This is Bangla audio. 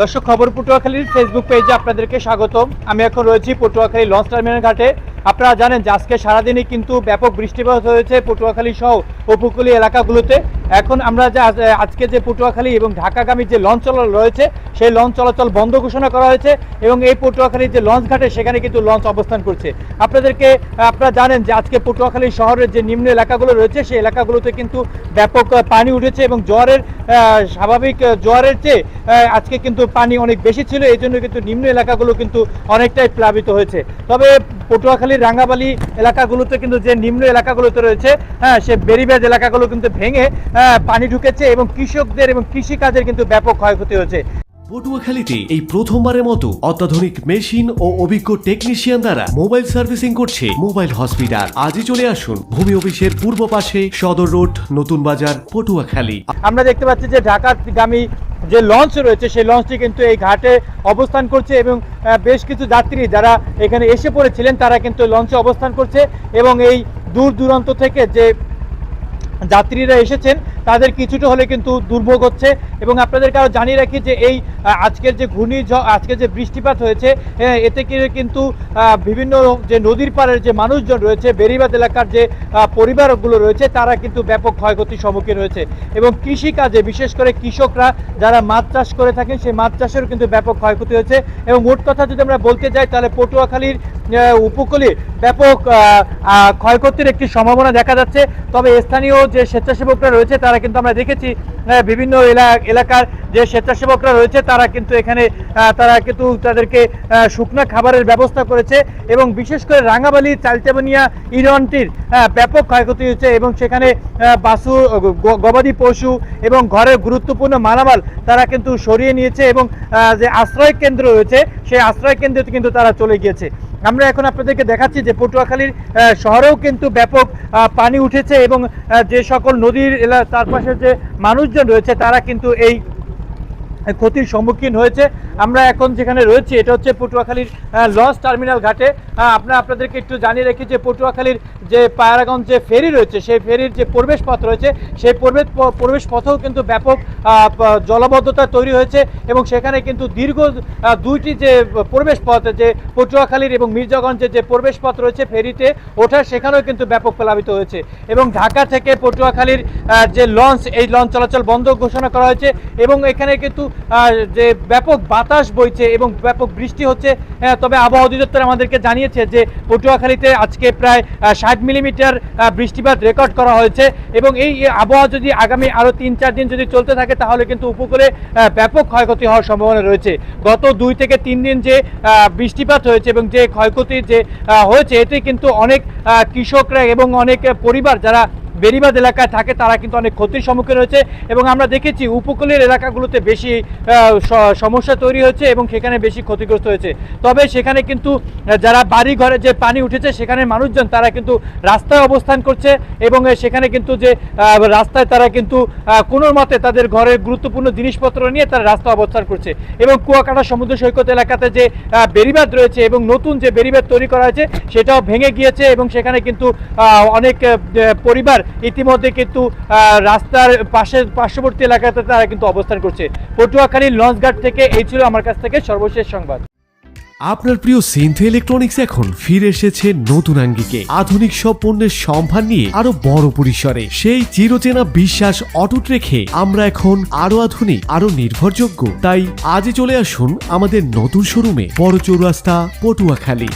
দর্শক, খবর পটুয়াখালীর ফেসবুক পেজে আপনাদেরকে স্বাগতম। আমি এখন রয়েছি পটুয়াখালী লঞ্চ টার্মিনাল ঘাটে। আপনারা জানেন যে আজকে সারাদিনই কিন্তু ব্যাপক বৃষ্টিপাত হয়েছে পটুয়াখালী সহ উপকূলীয় এলাকাগুলোতে। এখন আমরা যে আজকে যে পটুয়াখালী এবং ঢাকাগামী যে লঞ্চ চলাচল রয়েছে, সেই লঞ্চ চলাচল বন্ধ ঘোষণা করা হয়েছে এবং এই পটুয়াখালীর যে লঞ্চ ঘাটে সেখানে কিন্তু লঞ্চ অবস্থান করছে। আপনাদেরকে, আপনারা জানেন যে আজকে পটুয়াখালী শহরের যে নিম্ন এলাকাগুলো রয়েছে, সেই এলাকাগুলোতে কিন্তু ব্যাপক পানি উঠেছে এবং জোয়ারের স্বাভাবিক জোয়ারের চেয়ে আজকে কিন্তু পানি অনেক বেশি ছিল এই জন্য কিন্তু নিম্ন এলাকাগুলো কিন্তু অনেকটাই প্লাবিত হয়েছে। তবে পটুয়াখালীর রাঙ্গাবালি এলাকাগুলোতে কিন্তু যে নিম্ন এলাকাগুলোতে রয়েছে হ্যাঁ সে বেরিবাজ এলাকাগুলো কিন্তু ভেঙে পানি ঢুকেছে এবং কৃষকদের এবং কৃষিকাজের কিন্তু ব্যাপক ক্ষয়ক্ষতি হয়েছে। পটুয়াখালীতে এই প্রথমবারের মতো অত্যাধুনিক মেশিন ও অভিজ্ঞ টেকনিশিয়ান দ্বারা মোবাইল সার্ভিসিং করছে মোবাইল হসপিটাল। আজই চলে আসুন ভূমি অফিসের পূর্ব পাশে সদর রোড নতুন বাজার পটুয়াখালী। আমরা দেখতে পাচ্ছি যে ঢাকাগামী যে লঞ্চ রয়েছে সেই লঞ্চটি কিন্তু এই ঘাটে অবস্থান করছে এবং বেশ কিছু যাত্রী যারা এখানে এসে পড়েছিলেন তারা কিন্তু লঞ্চে অবস্থান করছে এবং এই দূর দূরান্ত থেকে যে যাত্রীরা এসেছেন তাদের কিছুটা হলে কিন্তু দুর্ভোগ হচ্ছে। এবং আপনাদেরকে আরও জানিয়ে রাখি যে এই আজকের যে ঘূর্ণিঝড় আজকে যে বৃষ্টিপাত হয়েছে আহ, এতে কিন্তু বিভিন্ন যে নদীর পাড়ের যে মানুষজন রয়েছে বেরিবাদ এলাকার যে পরিবারগুলো রয়েছে তারা কিন্তু ব্যাপক ক্ষয়ক্ষতির সম্মুখীন হয়েছে। এবং কৃষিকাজে বিশেষ করে কৃষকরা যারা মাছ চাষ করে থাকেন সেই মাছ চাষেরও কিন্তু ব্যাপক ক্ষয়ক্ষতি হয়েছে। এবং মোট কথা যদি আমরা বলতে যাই তাহলে পটুয়াখালীর উপকূলে ব্যাপক ক্ষয়ক্ষতির একটি সম্ভাবনা দেখা যাচ্ছে। তবে স্থানীয় যে স্বেচ্ছাসেবকরা রয়েছে, তারা কিন্তু আমরা দেখেছি বিভিন্ন এলা- এলাকার যে স্বেচ্ছাসেবকরা রয়েছে, তারা কিন্তু এখানে তারা কিন্তু তাদেরকে শুকনা খাবারের ব্যবস্থা করেছে এবং বিশেষ করে রাঙাবালি, চালচাবনিয়া, ইরনটির ব্যাপক ক্ষয়ক্ষতি হয়েছে এবং সেখানে বাসু গবাদি পশু এবং ঘরের গুরুত্বপূর্ণ মালামাল তারা কিন্তু সরিয়ে নিয়েছে এবং যে আশ্রয় কেন্দ্র রয়েছে, সেই আশ্রয় কেন্দ্রে কিন্তু তারা চলে গিয়েছে। আমরা এখন আপনাদেরকে দেখাচ্ছি যে পটুয়াখালীর শহরেও কিন্তু ব্যাপক পানি উঠেছে এবং যে সকল নদীর এলা চারপাশের যে মানুষজন রয়েছে, তারা কিন্তু এই ক্ষতির সম্মুখীন হয়েছে। আমরা এখন যেখানে রয়েছি, এটা হচ্ছে পটুয়াখালীর লঞ্চ টার্মিনাল ঘাটে। আপনারা আপনাদেরকে একটু জানিয়ে রাখি যে পটুয়াখালীর যে পায়রাগঞ্জ যে ফেরি রয়েছে, সেই ফেরির যে প্রবেশ পথ রয়েছে, সেই প্রবেশ প্রবেশ পথেও কিন্তু ব্যাপক জলবদ্ধতা তৈরি হয়েছে এবং সেখানে কিন্তু দীর্ঘ দুইটি যে প্রবেশ পথ যে পটুয়াখালীর এবং মির্জাগঞ্জের যে প্রবেশ পথ রয়েছে ফেরিতে ওঠার সেখানেও কিন্তু ব্যাপক প্লাবিত হয়েছে। এবং ঢাকা থেকে পটুয়াখালীর যে লঞ্চ, এই লঞ্চ চলাচল বন্ধ ঘোষণা করা হয়েছে এবং এখানে কিন্তু যে ব্যাপক বাতাস বইছে এবং ব্যাপক বৃষ্টি হচ্ছে হ্যাঁ, তবে আবহাওয়া অধিদপ্তর আমাদেরকে জানিয়েছে যে পটুয়াখালীতে আজকে প্রায় ষাট মিলিমিটার বৃষ্টিপাত রেকর্ড করা হয়েছে এবং এই আবহাওয়া যদি আগামী আরও তিন চার দিন যদি চলতে থাকে তাহলে কিন্তু উপকূলে ব্যাপক ক্ষয়ক্ষতি হওয়ার সম্ভাবনা রয়েছে। গত দুই থেকে তিন দিন যে বৃষ্টিপাত হয়েছে এবং যে ক্ষয়ক্ষতি যে হয়েছে এতে কিন্তু অনেক কৃষকরা এবং অনেক পরিবার যারা বেরিবাদ এলাকায় থাকে, তারা কিন্তু অনেক ক্ষতির সম্মুখীন হয়েছে এবং আমরা দেখেছি উপকূলের এলাকাগুলোতে বেশি সমস্যা তৈরি হয়েছে এবং সেখানে বেশি ক্ষতিগ্রস্ত হয়েছে। তবে সেখানে কিন্তু যারা বাড়ি ঘরে যে পানি উঠেছে সেখানে মানুষজন তারা কিন্তু রাস্তায় অবস্থান করছে এবং সেখানে কিন্তু যে রাস্তায় তারা কিন্তু কোনো মতে তাদের ঘরের গুরুত্বপূর্ণ জিনিসপত্র নিয়ে তারা রাস্তা অবস্থান করছে এবং কুয়াকাটা সমুদ্র সৈকত এলাকাতে যে বেড়িবাঁধ রয়েছে এবং নতুন যে বেরিবাদ তৈরি করা হয়েছে, সেটাও ভেঙে গিয়েছে এবং সেখানে কিন্তু অনেক পরিবার ইতিমধ্যে কিন্তু রাস্তার পাশে, পার্শ্ববর্তী এলাকাতে তারা কিন্তু অবস্থান করছে। পটুয়াখালীর লঞ্চঘাট থেকে এই ছিল আমার কাছ থেকে সর্বশেষ সংবাদ। আপনার প্রিয় সিনথে ইলেকট্রনিক্স এখন ফিরে এসেছে নতুন আঙ্গিকে। আধুনিক সব পণ্যের সম্ভার নিয়ে আরও বড় পরিসরে। সেই চিরচেনা বিশ্বাস অটুট রেখে আমরা এখন আরও আধুনিক, আরও নির্ভরযোগ্য। তাই আজই চলে আসুন আমাদের নতুন শোরুমে। বড় চৌরাস্তা, পটুয়াখালী।